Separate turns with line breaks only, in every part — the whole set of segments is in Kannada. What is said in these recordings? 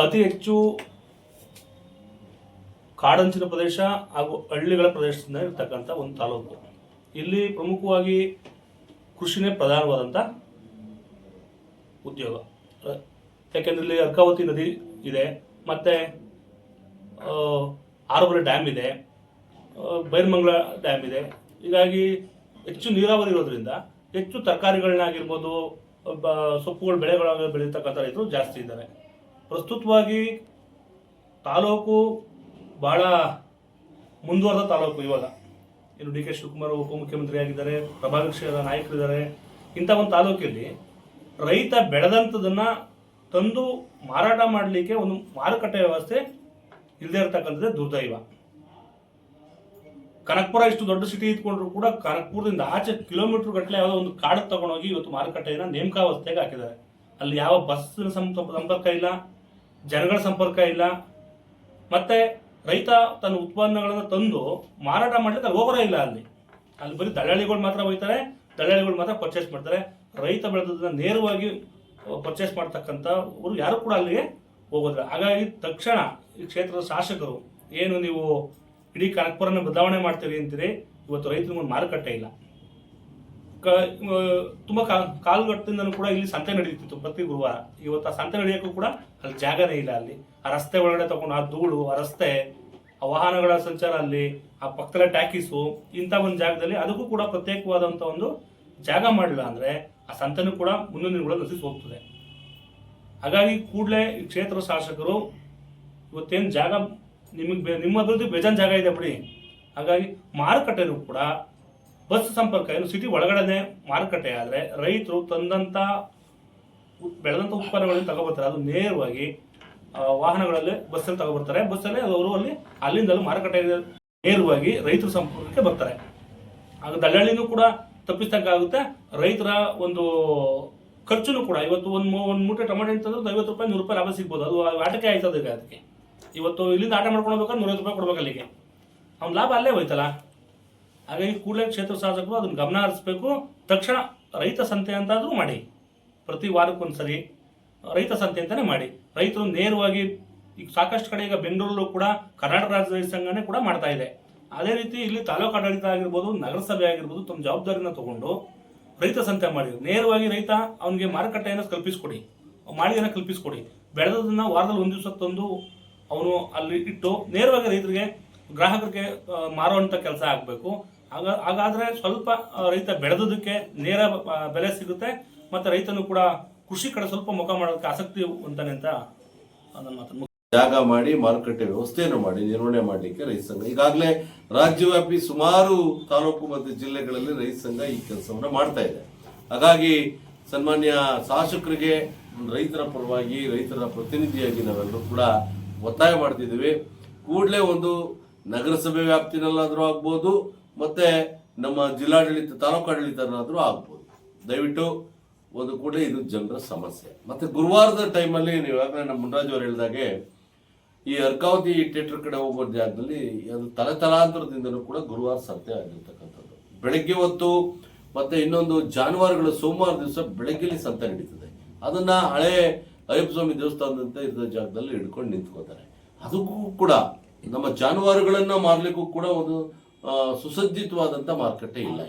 ಅತಿ ಹೆಚ್ಚು ಕಾಡಂಚಿನ ಪ್ರದೇಶ ಹಾಗೂ ಹಳ್ಳಿಗಳ ಪ್ರದೇಶದಿಂದ ಇರತಕ್ಕಂಥ ಒಂದು ತಾಲೂಕು. ಇಲ್ಲಿ ಪ್ರಮುಖವಾಗಿ ಕೃಷಿನೇ ಪ್ರಧಾನವಾದಂಥ ಉದ್ಯೋಗ. ಯಾಕೆಂದರೆ ಇಲ್ಲಿ ಅರ್ಕಾವತಿ ನದಿ ಇದೆ, ಮತ್ತೆ ಆರೋಗ್ಯ ಡ್ಯಾಮ್ ಇದೆ ಬೈರ್ಮಂಗ್ಲ ಡ್ಯಾಮ್ ಇದೆ. ಹೀಗಾಗಿ ಹೆಚ್ಚು ನೀರಾವರಿ ಇರೋದ್ರಿಂದ ಹೆಚ್ಚು ತರಕಾರಿಗಳನ್ನಾಗಿರ್ಬೋದು ಸೊಪ್ಪುಗಳು, ಬೆಳೆಗಳಾಗ ಬೆಳೀತಕ್ಕಂಥ ರೈತರು ಜಾಸ್ತಿ ಇದ್ದಾರೆ. ಪ್ರಸ್ತುತವಾಗಿ ತಾಲೂಕು ಬಹಳ ಮುಂದುವರೆದ ತಾಲೂಕು ಇವಾಗ. ಇನ್ನು ಡಿ ಕೆ ಶಿವಕುಮಾರ್ ಉಪಮುಖ್ಯಮಂತ್ರಿ ಆಗಿದ್ದಾರೆ ಪ್ರಭಾವಿ ಕ್ಷೇತ್ರದ ನಾಯಕರಿದ್ದಾರೆ. ಇಂಥ ಒಂದು ತಾಲೂಕಲ್ಲಿ ರೈತ ಬೆಳೆದಂಥದನ್ನ ತಂದು ಮಾರಾಟ ಮಾಡಲಿಕ್ಕೆ ಒಂದು ಮಾರುಕಟ್ಟೆ ವ್ಯವಸ್ಥೆ ಇಲ್ಲದೆ ಇರತಕ್ಕಂಥದ್ದೇ ದುರ್ದೈವ. ಕನಕ್ಪುರ ಇಷ್ಟು ದೊಡ್ಡ ಸಿಟಿ ಇದ್ಕೊಂಡ್ರು ಕೂಡ ಕನಕ್ಪುರದಿಂದ ಆಚೆ ಕಿಲೋಮೀಟರ್ ಗಟ್ಟಲೆ ಯಾವುದೋ ಒಂದು ಕಾಡು ತಗೊಂಡೋಗಿ ಇವತ್ತು ಮಾರುಕಟ್ಟೆಯನ್ನ ನೇಮಕಾವಸ್ಥೆಗೆ ಹಾಕಿದ್ದಾರೆ. ಅಲ್ಲಿ ಯಾವ ಬಸ್ಸಿನ ಸಂಪ- ಸಂಪರ್ಕ ಇಲ್ಲ ಜನಗಳ ಸಂಪರ್ಕ ಇಲ್ಲ. ಮತ್ತೆ ರೈತ ತನ್ನ ಉತ್ಪನ್ನಗಳನ್ನು ತಂದು ಮಾರಾಟ ಮಾಡಲಿಕ್ಕೆ ಅಲ್ಲಿ ಹೋಗೋರೇ ಇಲ್ಲ ಅಲ್ಲಿ. ಅಲ್ಲಿ ಬರೀ ದಳ್ಳಾಳಿಗಳು ಮಾತ್ರ ಹೋಗ್ತಾರೆ ದಳ್ಳಾಳಿಗಳು ಮಾತ್ರ ಪರ್ಚೇಸ್ ಮಾಡ್ತಾರೆ. ರೈತ ಬೆಳೆದದನ್ನ ನೇರವಾಗಿ ಪರ್ಚೇಸ್ ಮಾಡ್ತಕ್ಕಂಥವ್ರು ಯಾರು ಕೂಡ ಅಲ್ಲಿಗೆ ಹೋಗೋದಿಲ್ಲ. ಹಾಗಾಗಿ ತಕ್ಷಣ ಈ ಕ್ಷೇತ್ರದ ಶಾಸಕರು, ಏನು ನೀವು ಇಡೀ ಕನಕಪುರನ ಬದಲಾವಣೆ ಮಾಡ್ತೀರಿ ಅಂತೀರಿ, ಇವತ್ತು ರೈತನಿಗೊಂದು ಮಾರುಕಟ್ಟೆ ಇಲ್ಲ. ಕ ತುಂಬ ತುಂಬಾ ಕಾ ಕಾಲುಗಟ್ಟಿಂದನೂ ಕೂಡ ಇಲ್ಲಿ ಸಂತೆ ನಡೆಯುತ್ತಿತ್ತು ಪ್ರತಿ ಗುರುವಾರ. ಇವತ್ತು ಆ ಸಂತೆ ನಡೆಯೋಕ್ಕೂ ಕೂಡ ಅಲ್ಲಿ ಜಾಗನೇ ಇಲ್ಲ ಅಲ್ಲಿ. ಆ ರಸ್ತೆ ಒಳಗಡೆ ತಗೊಂಡು ಆ ಧೂಳು, ಆ ರಸ್ತೆ, ಆ ವಾಹನಗಳ ಸಂಚಾರ ಅಲ್ಲಿ, ಆ ಪಕ್ಕದ ಟ್ಯಾಕಿಸು, ಇಂಥ ಒಂದು ಜಾಗದಲ್ಲಿ ಅದಕ್ಕೂ ಕೂಡ ಪ್ರತ್ಯೇಕವಾದಂಥ ಒಂದು ಜಾಗ ಮಾಡಿಲ್ಲ ಅಂದರೆ ಆ ಸಂತೆನೂ ಕೂಡ ಮುಂದಿನ ದಿನಗಳಲ್ಲಿ ನಶಿಸಿ ಹೋಗ್ತದೆ. ಹಾಗಾಗಿ ಕೂಡಲೇ ಈ ಕ್ಷೇತ್ರ ಶಾಸಕರು ಇವತ್ತೇನು ಜಾಗ ನಿಮಗೆ ನಿಮ್ಮ ಅಭಿವೃದ್ಧಿ ಬೇಜಾನ್ ಜಾಗ ಇದೆ ಬಿಡಿ. ಹಾಗಾಗಿ ಮಾರುಕಟ್ಟೆನೂ ಕೂಡ ಬಸ್ ಸಂಪರ್ಕ, ಏನು ಸಿಟಿ ಒಳಗಡೆನೆ ಮಾರುಕಟ್ಟೆ ಆದರೆ ರೈತರು ತಂದಂಥ ಬೆಳೆದಂಥ ಉತ್ಪನ್ನಗಳನ್ನು ತಗೊಬರ್ತಾರೆ. ಅದು ನೇರವಾಗಿ ವಾಹನಗಳಲ್ಲಿ ಬಸ್ಸಲ್ಲಿ ತಗೊಬರ್ತಾರೆ. ಬಸ್ಸಲ್ಲಿ ಅವರು ಅಲ್ಲಿ, ಅಲ್ಲಿಂದಲೂ ಮಾರುಕಟ್ಟೆ ನೇರವಾಗಿ ರೈತರ ಸಂಪರ್ಕಕ್ಕೆ ಬರ್ತಾರೆ. ಆಗ ದಳ್ಳಾಳಿನೂ ಕೂಡ ತಪ್ಪಿಸ್ದಂಗಾಗುತ್ತೆ ರೈತರ ಒಂದು ಖರ್ಚುನು ಕೂಡ, ಇವತ್ತು ಒಂದು ಒಂದು ಮೂಟೆ ಟೊಮೆಟೊ ಅಂತಂದ್ರೆ ಐವತ್ತು ರೂಪಾಯಿ, ನೂರು ರೂಪಾಯಿ ಲಾಭ ಸಿಗ್ಬೋದು. ಅದು ಆಟಕ್ಕೆ ಆಯ್ತದ ಅದಕ್ಕೆ. ಇವತ್ತು ಇಲ್ಲಿಂದ ಆಟ ಮಾಡ್ಕೊಂಡು ಹೋಗ್ಬೇಕಾದ್ರೆ ನೂರೈವತ್ತು ರೂಪಾಯಿ ಕೊಡ್ಬೇಕು ಅಲ್ಲಿಗೆ. ಅವ್ನ ಲಾಭ ಅಲ್ಲೇ ಹೋಯ್ತಲ್ಲ. ಹಾಗಾಗಿ ಕೂಡಲೇ ಕ್ಷೇತ್ರ ಸಾಧಕರು ಅದನ್ನ ಗಮನ ಹರಿಸ್ಬೇಕು. ತಕ್ಷಣ ರೈತ ಸಂತೆ ಅಂತಾದರೂ ಮಾಡಿ. ಪ್ರತಿ ವಾರಕ್ಕೊಂದ್ಸರಿ ರೈತ ಸಂತೆ ಅಂತಲೇ ಮಾಡಿ. ರೈತರು ನೇರವಾಗಿ ಈಗ ಸಾಕಷ್ಟು ಕಡೆ ಈಗ ಬೆಂಗಳೂರಲ್ಲೂ ಕೂಡ ಕರ್ನಾಟಕ ರಾಜ್ಯ ರೈತ ಸಂಘನೇ ಕೂಡ ಮಾಡ್ತಾ ಇದೆ. ಅದೇ ರೀತಿ ಇಲ್ಲಿ ತಾಲೂಕು ಆಡಳಿತ ಆಗಿರ್ಬೋದು, ನಗರಸಭೆ ಆಗಿರ್ಬೋದು, ತಮ್ಮ ಜವಾಬ್ದಾರಿನ ತಗೊಂಡು ರೈತ ಸಂತೆ ಮಾಡಿ ನೇರವಾಗಿ ರೈತ ಅವನಿಗೆ ಮಾರುಕಟ್ಟೆಯನ್ನು ಕಲ್ಪಿಸ್ಕೊಡಿ. ಮಾಳಿಗೆನ ಕಲ್ಪಿಸ್ಕೊಡಿ. ಬೆಳೆದನ್ನ ವಾರದಲ್ಲಿ ಒಂದು ದಿವಸ ತಂದು ಅವನು ಅಲ್ಲಿ ಇಟ್ಟು ನೇರವಾಗಿ ರೈತರಿಗೆ ಗ್ರಾಹಕರಿಗೆ ಮಾರುವಂಥ ಕೆಲಸ ಆಗಬೇಕು. ಆಗ, ಹಾಗಾದ್ರೆ ಸ್ವಲ್ಪ ರೈತ ಬೆಳೆದದಕ್ಕೆ ನೇರ ಬೆಲೆ ಸಿಗುತ್ತೆ, ಮತ್ತೆ ರೈತನು ಕೂಡ ಕೃಷಿ ಕಡೆ ಸ್ವಲ್ಪ ಮುಖ ಮಾಡೋದಕ್ಕೆ ಆಸಕ್ತಿ ಅಂತಾನೆ ಅಂತ ನನ್ನ ಮಾತನ್ನು
ಜಾಗ ಮಾಡಿ, ಮಾರುಕಟ್ಟೆ ವ್ಯವಸ್ಥೆಯನ್ನು ಮಾಡಿ, ನಿರ್ವಹಣೆ ಮಾಡಲಿಕ್ಕೆ ರೈತ ಸಂಘ, ಈಗಾಗಲೇ ರಾಜ್ಯವ್ಯಾಪಿ ಸುಮಾರು ತಾಲೂಕು ಮತ್ತು ಜಿಲ್ಲೆಗಳಲ್ಲಿ ರೈತ ಸಂಘ ಈ ಕೆಲಸವನ್ನು ಮಾಡ್ತಾ ಇದೆ. ಹಾಗಾಗಿ ಸನ್ಮಾನ್ಯ ಶಾಸಕರಿಗೆ, ರೈತರ ಪರವಾಗಿ, ರೈತರ ಪ್ರತಿನಿಧಿಯಾಗಿ ನಾವೆಲ್ಲರೂ ಕೂಡ ಒತ್ತಾಯ ಮಾಡ್ತಿದ್ದೀವಿ. ಕೂಡಲೇ ಒಂದು ನಗರಸಭೆ ವ್ಯಾಪ್ತಿನಲ್ಲಾದರೂ ಆಗ್ಬೋದು, ಮತ್ತು ನಮ್ಮ ಜಿಲ್ಲಾಡಳಿತ, ತಾಲೂಕು ಆಡಳಿತನಾದರೂ ಆಗ್ಬೋದು. ದಯವಿಟ್ಟು ಒಂದು ಕೂಡ ಇದು ಜನರ ಸಮಸ್ಯೆ. ಮತ್ತು ಗುರುವಾರದ ಟೈಮಲ್ಲಿ ನೀವು ಯಾಕಂದರೆ ನಮ್ಮ ಮುನ್ರಾಜ್ ಅವರು ಹೇಳಿದಾಗೆ, ಈ ಅರ್ಕಾವತಿ ಥಿಯೇಟರ್ ಕಡೆ ಹೋಗೋ ಜಾಗದಲ್ಲಿ ಅದು ತಲೆ ತಲಾಂತರದಿಂದಲೂ ಕೂಡ ಗುರುವಾರ ಸತ್ಯ ಆಗಿರ್ತಕ್ಕಂಥದ್ದು. ಬೆಳಗ್ಗೆ ಹೊತ್ತು ಮತ್ತು ಇನ್ನೊಂದು ಜಾನುವಾರುಗಳು ಸೋಮವಾರ ದಿವಸ ಬೆಳಗ್ಗೆಲಿ ಸಂತೆ ನಡೀತದೆ. ಅದನ್ನು ಹಳೆ ಅಯ್ಯಪ್ಪ ಸ್ವಾಮಿ ದೇವಸ್ಥಾನದಂತೆ ಇದ್ದ ಜಾಗದಲ್ಲಿ ಹಿಡ್ಕೊಂಡು ನಿಂತ್ಕೋತಾರೆ. ಅದಕ್ಕೂ ಕೂಡ ನಮ್ಮ ಜಾನುವಾರುಗಳನ್ನ ಮಾರಲಿಕ್ಕೂ ಕೂಡ ಒಂದು ಸುಸಜ್ಜಿತವಾದಂಥ ಮಾರುಕಟ್ಟೆ ಇಲ್ಲ.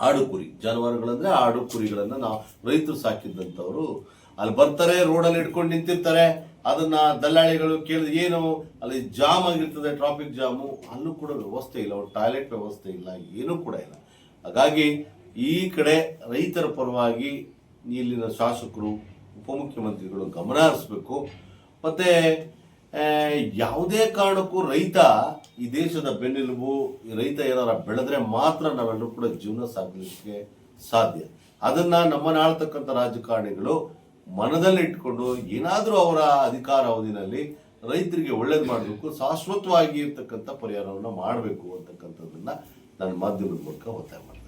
ಆಡು ಕುರಿ ಜಾನುವಾರುಗಳಂದ್ರೆ ಆಡು ಕುರಿಗಳನ್ನ ನಾವು ರೈತರು ಸಾಕಿದ್ದಂಥವ್ರು. ಅಲ್ಲಿ ಬರ್ತಾರೆ, ರೋಡಲ್ಲಿ ಇಟ್ಕೊಂಡು ನಿಂತಿರ್ತಾರೆ. ಅದನ್ನ ದಲ್ಲಾಳಿಗಳು ಕೇಳಿದ್ರೆ, ಏನು? ಅಲ್ಲಿ ಜಾಮ್ ಆಗಿರ್ತದೆ ಟ್ರಾಫಿಕ್ ಜಾಮು ಅಲ್ಲೂ ಕೂಡ ವ್ಯವಸ್ಥೆ ಇಲ್ಲ. ಟಾಯ್ಲೆಟ್ ವ್ಯವಸ್ಥೆ ಇಲ್ಲ. ಏನೂ ಕೂಡ ಇಲ್ಲ. ಹಾಗಾಗಿ ಈ ಕಡೆ ರೈತರ ಪರವಾಗಿ ಇಲ್ಲಿನ ಶಾಸಕರು, ಉಪಮುಖ್ಯಮಂತ್ರಿಗಳು ಗಮನ ಹರಿಸ್ಬೇಕು. ಮತ್ತೆ ಯಾವುದೇ ಕಾರಣಕ್ಕೂ ರೈತ ಈ ದೇಶದ ಬೆನ್ನೆಲುಬು ರೈತ ಏನಾರ ಬೆಳೆದ್ರೆ ಮಾತ್ರ ನಾವೆಲ್ಲರೂ ಕೂಡ ಜೀವನ ಸಾಗಲಿಕ್ಕೆ ಸಾಧ್ಯ. ಅದನ್ನ ನಮ್ಮ ನಾಳ್ತಕ್ಕಂಥ ರಾಜಕಾರಣಿಗಳು ಮನದಲ್ಲಿ ಇಟ್ಕೊಂಡು ಏನಾದರೂ ಅವರ ಅಧಿಕಾರ ಅವಧಿನಲ್ಲಿ ರೈತರಿಗೆ ಒಳ್ಳೇದು ಮಾಡಬೇಕು, ಶಾಶ್ವತವಾಗಿ ಇರ್ತಕ್ಕಂಥ ಪರಿಹಾರವನ್ನು ಮಾಡಬೇಕು ಅಂತಕ್ಕಂಥದ್ದನ್ನ ನನ್ನ ಮಾಧ್ಯಮದ ಮೂಲಕ ಒತ್ತಾಯ ಮಾಡ್ತೀನಿ.